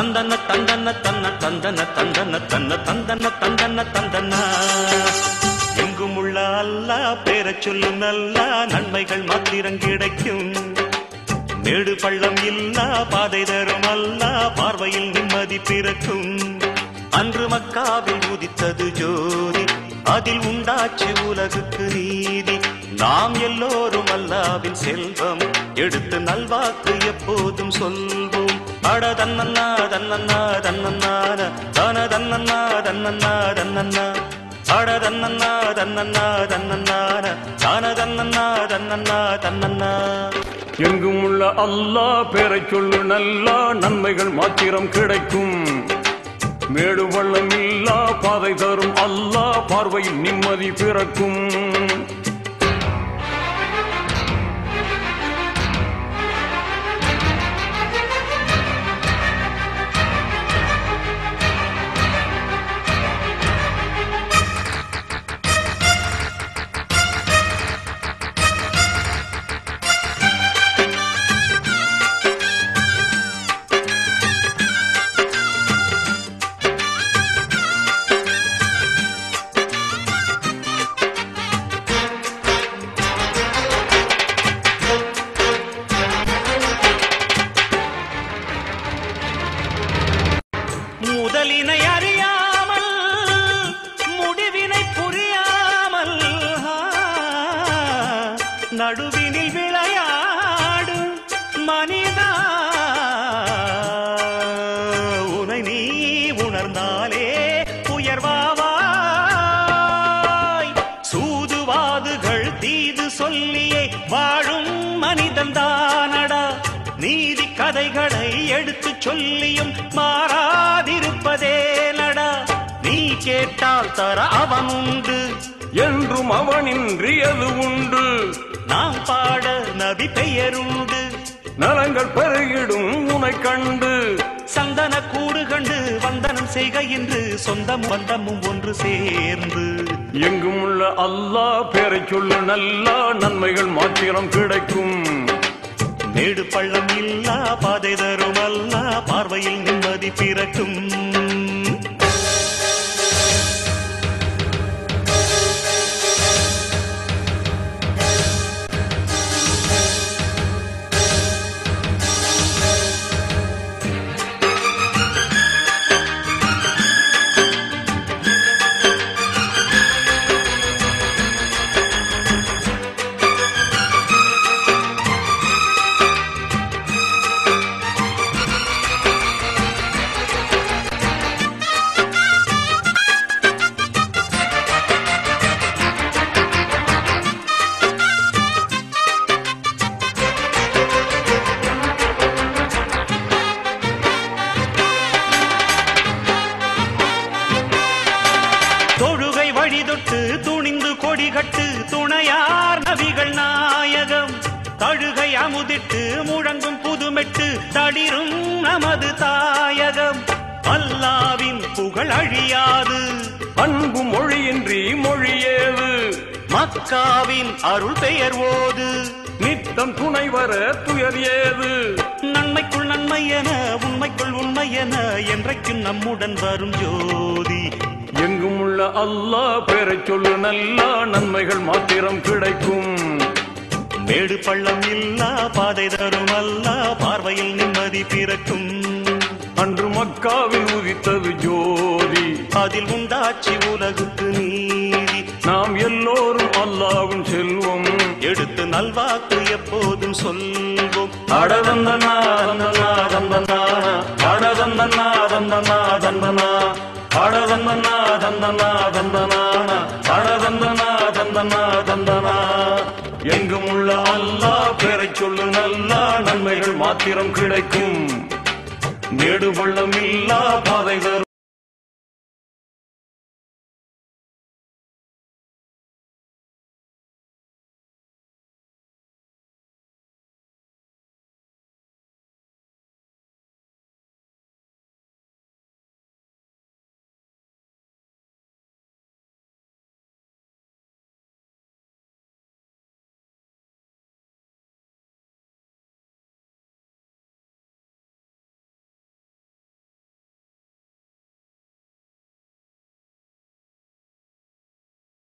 தந்தன தந்தன தன்ன தந்தன தந்தன தன்ன தந்தன தந்தன எங்கும் உள்ள அல்லா பேர சொல்லு நல்லா நன்மைகள் மாத்திரம் கிடைக்கும். மேடு பள்ளம் இல்லா பாதை தரும் அல்லா பார்வையில் நிம்மதி பிறக்கும். அன்று மக்காவில் உதித்தது ஜோதி அதில் உண்டாச்சு உலகுக்கு நீதி. நாம் எல்லோரும் அல்லாவின் செல்வம். எடுத்து நல்வாக்கு எப்போதும் சொல்வோம். அட தன்னன்னா தன்னன்னா தன்னன்னான தன தன்னன்னா தன்னன்னா தன்னன்னா அட தன்னன்னா தன்னன்னா தன்னன்னான தன தன்னன்னா தன்னன்னா தன்னன்னா எங்கும் உள்ள அல்லா பேரைச் சொல்லு நல்லா நன்மைகள் மாத்திரம் கிடைக்கும். மேடு வள்ளம் இல்லா பாதை தரும் அல்லா பார்வையில் நிம்மதி பிறக்கும். நடுவினில் விளையாடும் மனிதா. உனை நீ உணர்ந்தாலே உயர்வாவாய் சூதுவாதுகள் தீது சொல்லியே வாழும் மனிதன் தானடா. நீதி கதைகளை எடுத்துச் சொல்லியும் மாறாதிருப்பதே நடா நீ கேட்டால் தர அவன் உண்டு. என்றும் அவனின்றி அது உண்டு. நாம் பாட நபி பெயருண்டு. நலங்கள் பெருகிடும் உனை கண்டு. சந்தன கூடு கண்டு வந்தனம் செய்க என்று சொந்தம் பந்தமும் ஒன்று சேர்ந்து. எங்கும் உள்ள அல்லாஹ் பேரைச் சொல்லு நல்லா நன்மைகள் மாத்திரம் கிடைக்கும். மேடு பள்ளம் இல்லா பாதை தரும் அல்லா பார்வையில் நிம்மதி பிறக்கும். துணையார் நபிகள் நாயகம். தழுகை அமுதிட்டு முழங்கும் புதுமெட்டு தளிரும் நமது தாயகம். அல்லாவின் புகழ் அழியாது. அன்பு மொழியின்றி மொழியேது மக்காவின் அருள் பெயர் ஓது. நித்தம் துணை வர துயர் ஏது நன்மைக்குள் நன்மை என உண்மைக்குள் உண்மை என என்றைக்கும் நம்முடன் வரும் ஜோதி. எங்கும் உள்ள அல்லாஹ் பேரைச் சொல்லு நல்லா நன்மைகள் மாத்திரம் கிடைக்கும். மேடு பள்ளம் இல்லா பாதை தரும் அல்லா பார்வையில் நிம்மதி பிறக்கும். அன்று மக்காவில் உதித்தது ஜோதி. அதில் உண்டாட்சி உலகுக்கு நீதி. நாம் எல்லோரும் அல்லாவின் செல்வம். எடுத்து நல்வாக்கு எப்போதும் சொல்வோம். அடதந்தனா தந்தனா தந்தனா அடதந்தனா தந்தனா தந்தனா. அடதந்தனா தந்தனா தந்தனா அடதந்தனா தந்தனா தந்தனா எங்கும் உள்ள அல்லா பேரைச் சொல்லு நல்லா நன்மைகள் மாத்திரம் கிடைக்கும். மேடு இல்லா பாதை